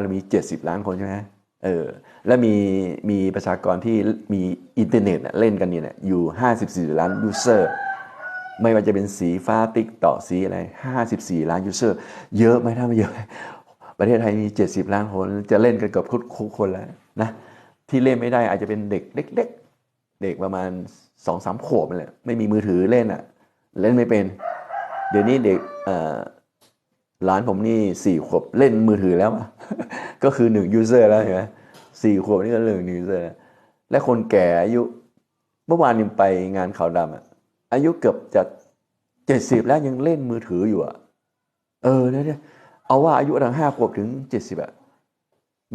เรามี 70 ล้านคนใช่ไหมเออแล้วมีมีประชากรที่มีอินเทอร์เน็ตเล่นกันเนี่ย อยู่ 54 ล้านยูเซอร์ไม่ว่าจะเป็นสีฟ้าติ๊กต่อสีอะไร 54 ล้านยูเซอร์เยอะไหมถ้าไม่เยอะ ประเทศไทยมี 70 ล้านคน จะเล่นกันเกับทุกคนแล้วนะที่เล่นไม่ได้อาจจะเป็นเด็กเล็ก ๆ เด็กประมาณสองสามขวบนั่นแหละไม่มีมือถือเล่นอะ เล่นไม่เป็น เดี๋ยวนี้เด็กเอ่อ หลานผมนี่สี่ขวบเล่นมือถือแล้ว ก็คือหนึ่งยูเซอร์แล้วเห็นไหมสี่ขวบนี่ก็เรื่อหนึ่งยูเซอร์และคนแก่อายุ เมื่อวานยังไปงานขาวดำอะอายุเกือบจะเจ็ดสิบแล้วยังเล่นมือถืออยู่อะ เออเนี่ยเอาว่าอายุตั้งห้าขวบถึงเจ็ดสิบอะ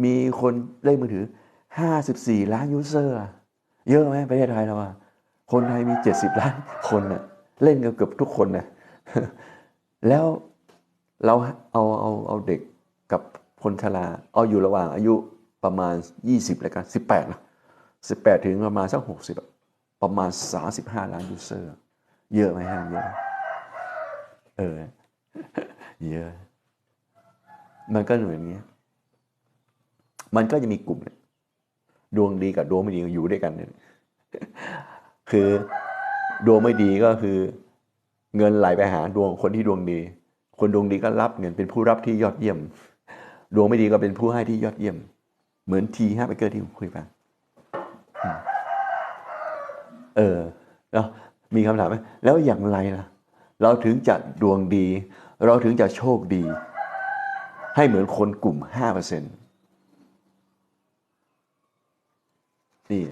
มีคนเล่นมือถือห้าสิบสี่ล้านยูเซอร์เยอะไหมประเทศไทยเราอะคนไทยมีเจ็ดสิบล้านคนอะเล่นกันเกือบทุกคนนะแล้ว เราเอาเอาเอาเด็กกับคนชราเอาอยู่ระหว่างอายุประมาณ 20แล้วกัน18นะ18 ถึงประมาณสัก 60อะประมาณ 35 ล้านยูเซอร์ เยอะไหมฮะเยอะเออเยอะ มันก็เหมือนเงี้ยมันก็จะมีกลุ่มเนี่ยดวงดีกับดวงไม่ดีอยู่ด้วยกันเนี่ยคือดวงไม่ดีก็คือ เงินไหลไปหาดวงคนที่ดวงดี คนดวงดีก็รับเงินเป็นผู้รับที่ยอดเยี่ยม ดวงไม่ดีก็เป็นผู้ให้ที่ยอดเยี่ยม เหมือนทีฮะไปเกอร์ที่ผมคุยไปเออแล้วมีคำถามไหมแล้วอย่างไรล่ะ เราถึงจะดวงดี เราถึงจะโชคดี ให้เหมือนคนกลุ่มห้าเปอร์เซ็นต์นี่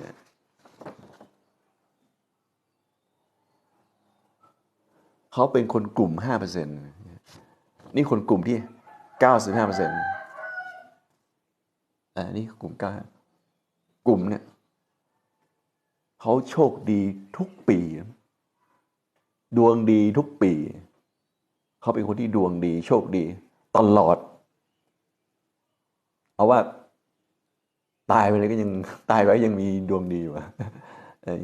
เขาเป็นคนกลุ่มห้าเปอร์เซ็นต์ นี่คนกลุ่มที่เก้าสิบห้าเปอร์เซ็นต์อ่านี่กลุ่มก้ากลุ่มเนี่ยเขาโชคดีทุกปี ดวงดีทุกปี เขาเป็นคนที่ดวงดี โชคดี ตลอด เอาว่า ตายไปเลยก็ยังตายไว้ยังมีดวงดีอยู่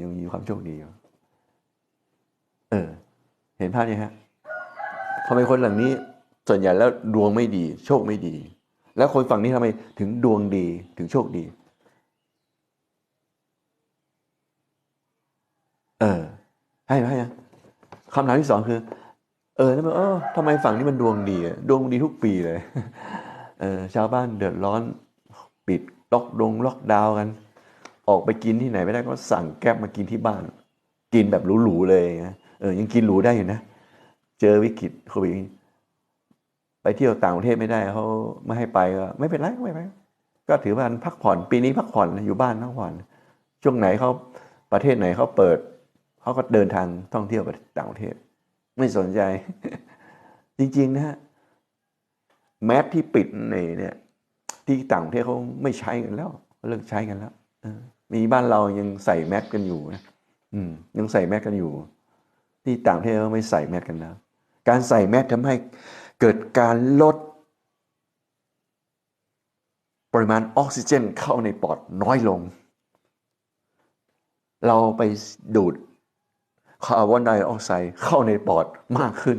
ยังมีความโชคดีอยู่เออ เห็นภาพนี้ฮะทำไมคนหลังนี้ ส่วนใหญ่แล้วดวงไม่ดี โชคไม่ดี แล้วคนฝั่งนี้ทำไมถึงดวงดีถึงโชคดี เออให้ไหมคำถามที่สองคือ เออแล้วมันเออทำไมฝั่งนี้มันดวงดีดวงดีทุกปีเลยเออชาวบ้านเดือดร้อนปิดล็อกดงล็อกดาวกัน ออกไปกินที่ไหนไม่ได้ก็สั่งแก๊บมากินที่บ้าน กินแบบหรูๆเลยนะเออยังกินหรูได้อยู่นะ เจอวิกฤตโควิด ไปเที่ยวต่างประเทศไม่ได้เขาไม่ให้ไปก็ไม่เป็นไรไม่เป็นไรก็ถือว่าพักผ่อนปีนี้พักผ่อนอยู่บ้านพักผ่อน ช่วงไหนเขาประเทศไหนเขาเปิดเขาก็เดินทางท่องเที่ยวไปต่างประเทศ ไม่สนใจ จริงๆนะฮะแมสที่ปิดในเนี่ย ที่ต่างประเทศเขาไม่ใช้กันแล้วเลิกใช้กันแล้วมีบ้านเรายังใส่แมสกันอยู่นะอืม ยังใส่แมสกันอยู่ ที่ต่างประเทศเขาไม่ใส่แมสกันแล้ว การใส่แมสทำให้ เกิดการลด ปริมาณออกซิเจนเข้าในปอดน้อยลง เราไปดูดคาร์บอนไดออกไซด์เข้าในปอดมากขึ้น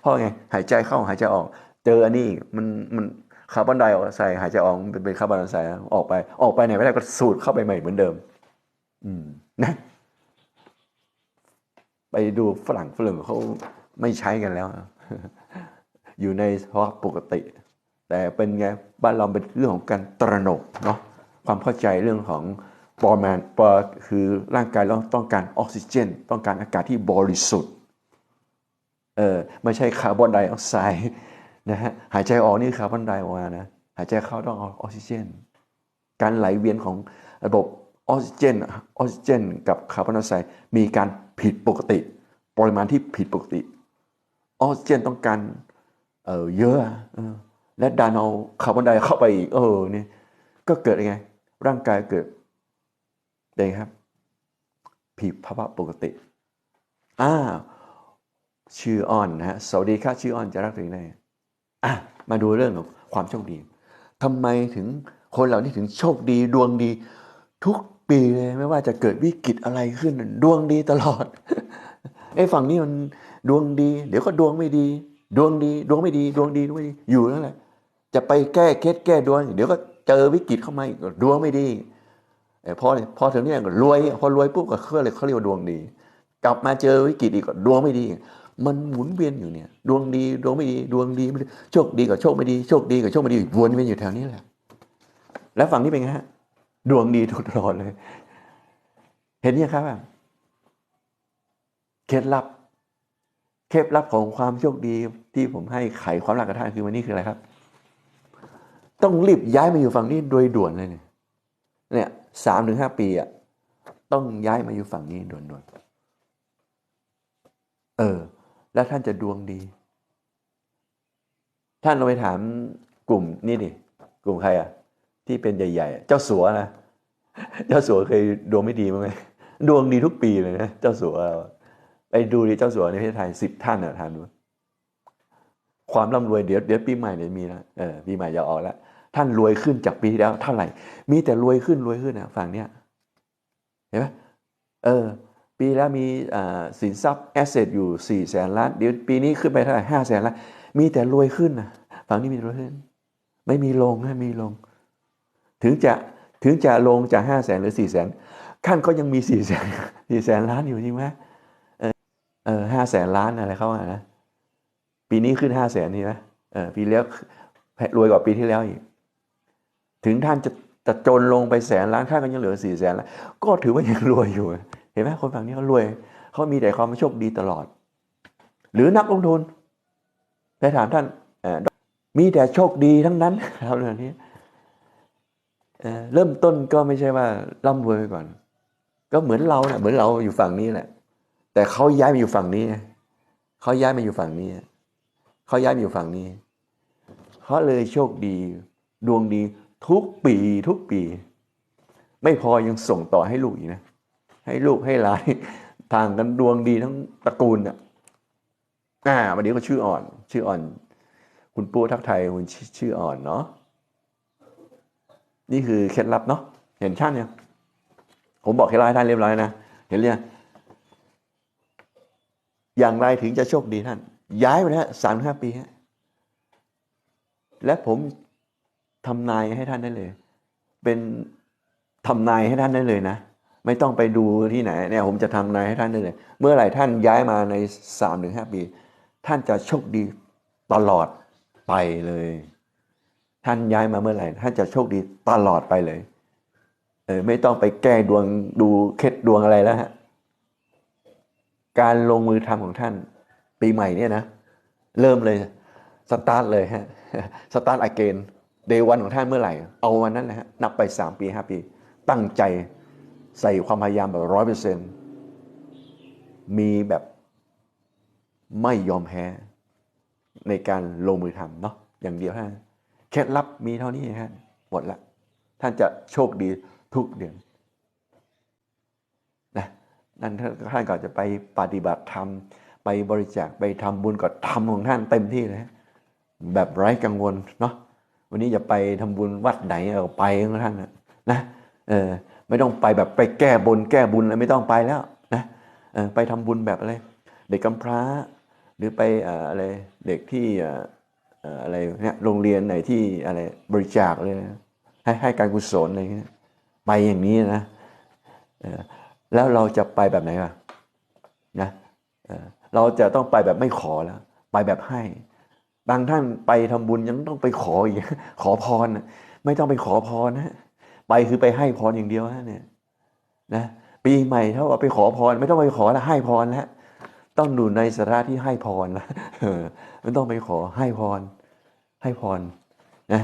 เพราะไงหายใจเข้าหายใจออก เจออันนี้มันมันคาร์บอนไดออกไซด์หายใจออกมันเป็นคาร์บอนไดออกไซด์ออกไป ออกไปไหนไม่ได้ก็สูดเข้าไปใหม่เหมือนเดิม อืมนะไปดูฝรั่งฝรั่งเขาไม่ใช้กันแล้ว อยู่ในภาวะปกติ แต่เป็นไงบ้านเราเป็นเรื่องของการตระหนกเนาะความเข้าใจเรื่องของปรมาณปอคือร่างกายเราต้องการออกซิเจน ต้องการอากาศที่บริสุทธิ์เออไม่ใช่คาร์บอนไดออกไซด์นะฮะหายใจออกนี่คาร์บอนไดออกมานะหายใจเข้าต้องเอาออกซิเจน การไหลเวียนของระบบออกซิเจนออกซิเจน กับคาร์บอนไดออกไซด์มีการผิดปกติ ปริมาณที่ผิดปกติออกซิเจนต้องการ เออเยอะและดันเอาคาร์บอนไดเข้าไปอีกเออเนี่ยก็เกิดยังไง ร่างกายเกิดเองครับ ผิดภาวะปกติอ่าชื่ออ่อนนะฮะสวัสดีค่ะชื่ออ่อนจะรักตัวเองได้อะมาดูเรื่องของความโชคดีทำไมถึงคนเหล่านี้ถึงโชคดีดวงดี ทุกปีเลยไม่ว่าจะเกิดวิกฤตอะไรขึ้น ดวงดีตลอดไอ้ฝั่งนี้มันดวงดี เดี๋ยวก็ดวงไม่ดี ดวงดี ดวงไม่ดี ดวงดีดวงไม่ดี อยู่นั่นแหละ จะไปแก้เคล็ดแก้ดวง เดี๋ยวก็เจอวิกฤตเข้ามาอีกดวงไม่ดีอพอพอถึงเนี่ยก็รวย พอรวยปุ๊บก็เขาเลยเขาเรียกว่าดวงดี กลับมาเจอวิกฤตอีกก็ดวงไม่ดี มันหมุนเวียนอยู่เนี่ย ดวงดีดวงไม่ดี ดวงดีไม่ดีโชคดีกับโชคไม่ดีโชคดีกับโชคไม่ดีวนเวียนอยู่แถวนี้แหละ แล้วฝั่งนี้เป็นไงฮะดวงดีตลอดเลย เห็นยังครับเคล็ดลับ เคล็ดลับของความโชคดีที่ผมให้ไขความรักกับท่านคือวันนี้คืออะไรครับ ต้องรีบย้ายมาอยู่ฝั่งนี้โดยด่วนเลยเนี่ยเนี่ยสามถึงห้าปีอะต้องย้ายมาอยู่ฝั่งนี้ด่วนๆเออ แล้วท่านจะดวงดี ท่านเราไปถามกลุ่มนี่ดิกลุ่มใครอะที่เป็นใหญ่ๆ เจ้าสัวนะ เจ้าสัวเคยดวงไม่ดีมั้างไหมดวงดีทุกปีเลยนะ เจ้าสัวเรา ไปดูดิเจ้าสัวในประเทศไทยสิบท่านอะทานดูความร่ำรวยเดี๋ยวเดี๋ยวปีใหม่เนี่ยมีแล้วเออปีใหม่จะออกแล้วท่านรวยขึ้นจากปีที่แล้วเท่าไหร่ มีแต่รวยขึ้นรวยขึ้นนะฝั่งเนี้ยเห็นไหมเออ ปีแล้วมีอ่าสินทรัพย์แอสเซทอยู่สี่แสนล้านเดี๋ยวปีนี้ขึ้นไปเท่าไหร่ห้าแสนล้านมีแต่รวยขึ้นนะฝั่งนี้มีรวยขึ้น ไม่มีลงนะมีลง ถึงจะถึงจะลงจากห้าแสนหรือสี่แสนขั้นก็ยังมีสี่แสนสี่แสนล้านอยู่จริงไหม เออห้าแสนล้านอะไรเข้าอะนะ ปีนี้ขึ้นห้าแสนนี่นะเออปีแล้วรวยกว่าปีที่แล้วอีก ถึงท่านจะจะจนลงไปแสนล้านท่านก็ยังเหลือสี่แสนล้านก็ถือว่ายังรวยอยู่ เห็นไหมคนฝั่งนี้เขารวยเขามีแต่ความโชคดีตลอด หรือนักลงทุนไปถามท่านมีแต่โชคดีทั้งนั้นครับเรื่องนี้เออเริ่มต้นก็ไม่ใช่ว่าร่ำรวยไปก่อน ก็เหมือนเราแหละเหมือนเราอยู่ฝั่งนี้แหละ แต่เขาย้ายมาอยู่ฝั่งนี้เขาย้ายมาอยู่ฝั่งนี้เขาย้ายมาอยู่ฝั่งนี้เขาเลยโชคดี ดวงดีทุกปีทุกปี ไม่พอยังส่งต่อให้ลูกอีกนะ ให้ลูกให้หลานทางกันดวงดีทั้งตระกูลอะอ่าวันนี้ก็ชื่ออ่อน ชื่ออ่อน คุณปู่ทักไทยคุณชื่อชื่ออ่อนเนาะนี่คือเคล็ดลับเนาะเห็นชาติเนี่ยผมบอกเคล็ดลับให้ท่านเรียบร้อยนะเห็นเรียง อย่างไรถึงจะโชคดีท่าน ย้ายไปแล้วสามห้าปีฮะและผมทำนายให้ท่านได้เลย เป็นทำนายให้ท่านได้เลยนะ ไม่ต้องไปดูที่ไหนเนี่ยผมจะทำนายให้ท่านได้เลย เมื่อไหร่ท่านย้ายมาในสามถึงห้าปี ท่านจะโชคดีตลอดไปเลย ท่านย้ายมาเมื่อไหร่ ท่านจะโชคดีตลอดไปเลยเออไม่ต้องไปแก้ดวงดูเคล็ดดวงอะไรแล้วฮะ การลงมือทำของท่าน ปีใหม่เนี่ยนะ เริ่มเลยสตาร์ทเลยฮะสตาร์ทอเกนเดย์วันของท่านเมื่อไหร่ เอาวันนั้นนะฮะนับไป 3 ปี 5 ปี ตั้งใจใส่ความพยายามแบบร้อยเปอร์เซ็นต์มีแบบไม่ยอมแพ้ในการลงมือทำเนาะอย่างเดียวฮะเคล็ดลับมีเท่านี้ฮะหมดละ ท่านจะโชคดีทุกเดือน นั่นท่านก็จะไปปฏิบัติธรรม ไปบริจาคไปทำบุญก็ทำของท่านเต็มที่เลยแบบไร้กังวลเนาะวันนี้จะไปทำบุญวัดไหนเอาไปของท่านนะเออไม่ต้องไปแบบไปแก้บนแก้บุญอะไรไม่ต้องไปแล้วนะเออไปทำบุญแบบอะไรเด็กกำพร้า หรือไปอะไรเด็กที่อะไรเนี่ยโรงเรียนไหนที่อะไรบริจาคเลยให้ให้การกุศลอะไรเงี้ยไปอย่างนี้นะเออ แล้วเราจะไปแบบไหนอะนะเราจะต้องไปแบบไม่ขอแล้ว ไปแบบให้ บางท่านไปทำบุญยังต้องไปขออีกขอพรไม่ต้องไปขอพรนะไปคือไปให้พรอย่างเดียวนะเนี่ยนะปีใหม่เท่ากับไปขอพร ไม่ต้องไปขอแล้วให้พรแล้วต้องอยู่ในสถานะที่ให้พรแล้วเออไม่ต้องไปขอให้พร ให้พรนะ